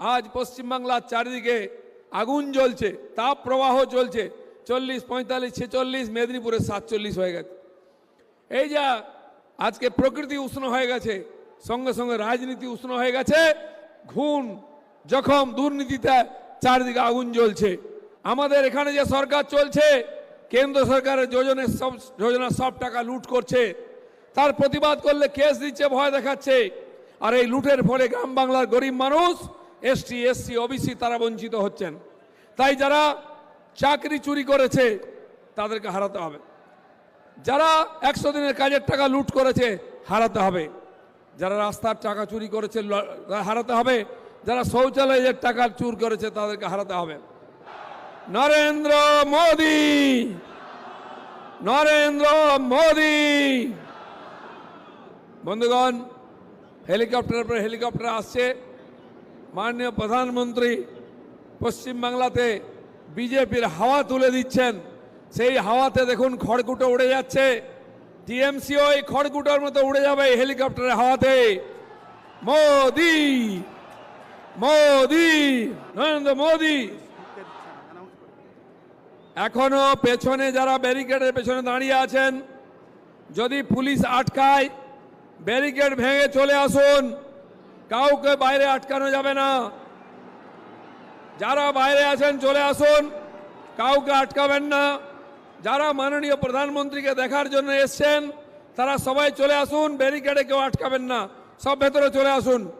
আজ পশ্চিমবাংলার চারিদিকে আগুন জ্বলছে, তাপ প্রবাহ চলছে। চল্লিশ, পঁয়তাল্লিশ, ছেচল্লিশ, মেদিনীপুরে সাতচল্লিশ হয়ে গেছে। এই যা আজকে প্রকৃতি উষ্ণ হয়ে গেছে, সঙ্গে সঙ্গে রাজনীতি উষ্ণ হয়ে গেছে, ঘুণ, জখম, দুর্নীতিতে চারদিকে আগুন জ্বলছে। আমাদের এখানে যে সরকার চলছে, কেন্দ্র সরকারের যোজনের সব যোজনা সব টাকা লুট করছে। তার প্রতিবাদ করলে কেস দিচ্ছে, ভয় দেখাচ্ছে। আর এই লুটের ফলে গ্রাম বাংলার গরিব মানুষ এসটি এসসি ওবিসি তারা বঞ্চিত হচ্ছেন। তাই যারা চাকরি চুরি করেছে, তাদেরকে হারাতে হবে। যারা একশো দিনের কাজের টাকা লুট করেছে, হারাতে হবে। যারা রাস্তার টাকা চুরি করেছে হারাতে হবে। যারা শৌচালয়ের টাকা চুর করেছে, তাদেরকে হারাতে হবে। নরেন্দ্র মোদি! নরেন্দ্র মোদি! বন্ধুগণ, হেলিকপ্টারের পর হেলিকপ্টার আসছে। মাননীয় প্রধানমন্ত্রী পশ্চিমবাংলাতে বিজেপির হাওয়া তুলে দিচ্ছেন। সেই হাওয়াতে দেখুন খড়কুটো উড়ে যাচ্ছে। টিএমসি ওই খড়কুটোর মতো উড়ে যাবে এই হেলিকপ্টারের হাওয়াতে। মোদি! মোদি! নরেন্দ্র মোদি! এখনও পেছনে যারা ব্যারিকেডের পেছনে দাঁড়িয়ে আছেন, যদি পুলিশ আটকায়, ব্যারিকেড ভেঙে চলে আসুন। কাউকে বাইরে আটকানো যাবে না। যারা বাইরে আছেন, চলে আসুন। কাউকে আটকাবেন না। যারা মাননীয় প্রধানমন্ত্রীকে দেখার জন্য এসছেন, তারা সবাই চলে আসুন। ব্যারিকেডে কেউ আটকাবেন না। সব ভেতরে চলে আসুন।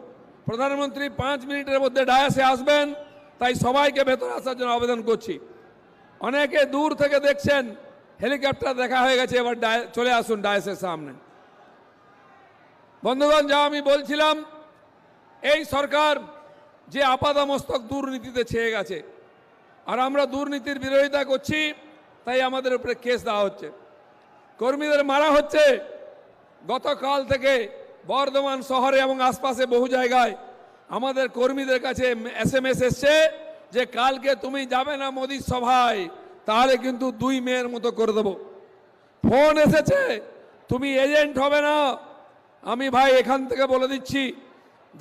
প্রধানমন্ত্রী পাঁচ মিনিটের মধ্যে ডায়াসে আসবেন, তাই সবাইকে ভেতরে আসার জন্য আবেদন করছি। অনেকে দূর থেকে দেখছেন, হেলিকপ্টার দেখা হয়ে গেছে, এবার চলে আসুন ডায়াসের সামনে। বন্ধুগণ, যা আমি বলছিলাম এই সরকার যে আপাদামস্তক দুর্নীতিতে ছেয়ে গেছে। আর আমরা দুর্নীতির বিরোধিতা করছি, তাই আমাদের উপরে কেস দেওয়া হচ্ছে। কর্মীদের মারা হচ্ছে। গতকাল থেকে বর্ধমান শহরে এবং আশপাশে বহু জায়গায় আমাদের কর্মীদের কাছে এস এম এস এসছে যে, কালকে তুমি যাবে না মোদির সভায়, তাহলে কিন্তু দুই মেয়ের মতো করে দেবো। ফোন এসেছে, তুমি এজেন্ট হবে না। আমি ভাই এখান থেকে বলে দিচ্ছি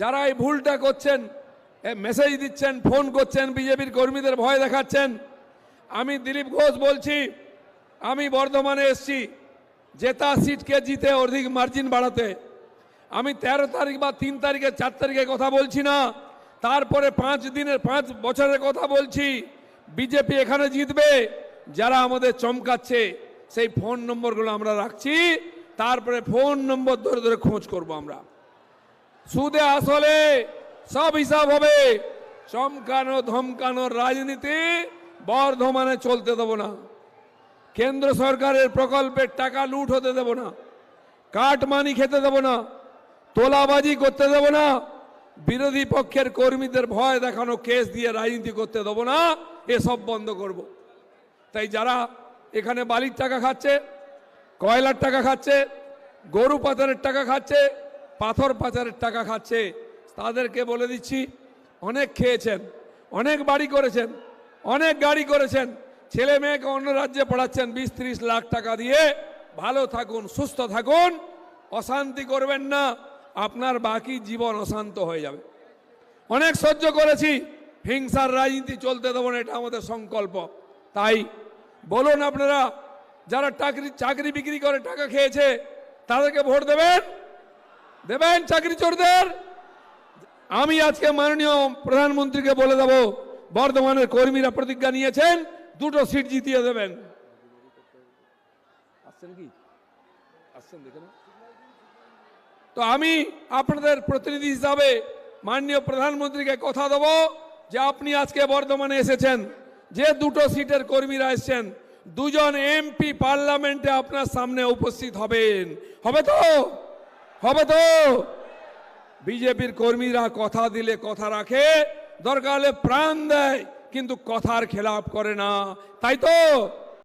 যারা এই ভুলটা করছেন মেসেজ দিচ্ছেন ফোন করছেন, বিজেপির কর্মীদের ভয় দেখাচ্ছেন, আমি দিলীপ ঘোষ বলছি, আমি বর্ধমানে এসছি, জেতা সিটকে জিতে অধিক মার্জিন বাড়াতে। আমি তেরো তারিখ বা তিন তারিখে, চার তারিখে কথা বলছি না, তারপরে পাঁচ দিনের, পাঁচ বছরের কথা বলছি, বিজেপি এখানে জিতবে, যারা আমাদের চমকাচ্ছে, সেই ফোন নম্বরগুলো আমরা রাখছি, তারপরে ফোন নম্বর ধরে ধরে খোঁজ করব আমরা। সুদে আসলে সব হিসাব হবে। চমকানো ধমকানোর রাজনীতি বর্ধমানে চলতে দেবো না। কেন্দ্র সরকারের প্রকল্পের টাকা লুট হতে দেব না। কাটমানি খেতে দেব না। তোলাবাজি করতে দেব না। বিরোধী পক্ষের কর্মীদের ভয় দেখানো কেস দিয়ে রাজনীতি করতে দেব না। এসব বন্ধ করব। তাই যারা এখানে বালির টাকা খাচ্ছে, কয়লার টাকা খাচ্ছে, গরু পাতারের টাকা খাচ্ছে পাথর পাচারের টাকা খাচ্ছে। তাদেরকে বলে দিচ্ছি, অনেক খেয়েছেন, অনেক বাড়ি করেছেন, অনেক গাড়ি করেছেন, ছেলে মেয়েকে অন্য রাজ্যে পড়াচ্ছেন বিশ ত্রিশ লাখ টাকা দিয়ে। ভালো থাকুন, সুস্থ থাকুন, অশান্তি করবেন না, আপনার বাকি জীবন অশান্ত হয়ে যাবে। অনেক সহ্য করেছি, হিংসার রাজনীতি চলতে দেবো না, এটা আমাদের সংকল্প। তাই বলুন আপনারা, যারা চাকরি চাকরি বিক্রি করে টাকা খেয়েছে, তাদেরকে ভোট দেবেন? দেবেন চাকরি চোরদের? আমি আজকে মাননীয় প্রধানমন্ত্রীকে বলে দেব, বর্ধমানের কর্মীরা প্রতিজ্ঞা নিয়েছেন, দুটো সিট জিতিয়ে দেবেন। আসছেন কি? তো আমি আপনাদের প্রতিনিধি হিসাবে মাননীয় প্রধানমন্ত্রীকে কথা দেব যে আপনি আজকে বর্ধমানে এসেছেন, যে দুটো সিটের কর্মীরা এসেছেন, দুজন এমপি পার্লামেন্টে আপনার সামনে উপস্থিত হবেন। হবে তো? হবে তো? বিজেপির কর্মীরা কথা দিলে কথা রাখে, দরকার হলে প্রাণ দেয়, কিন্তু কথার খেলাপ করে না। তাই তো?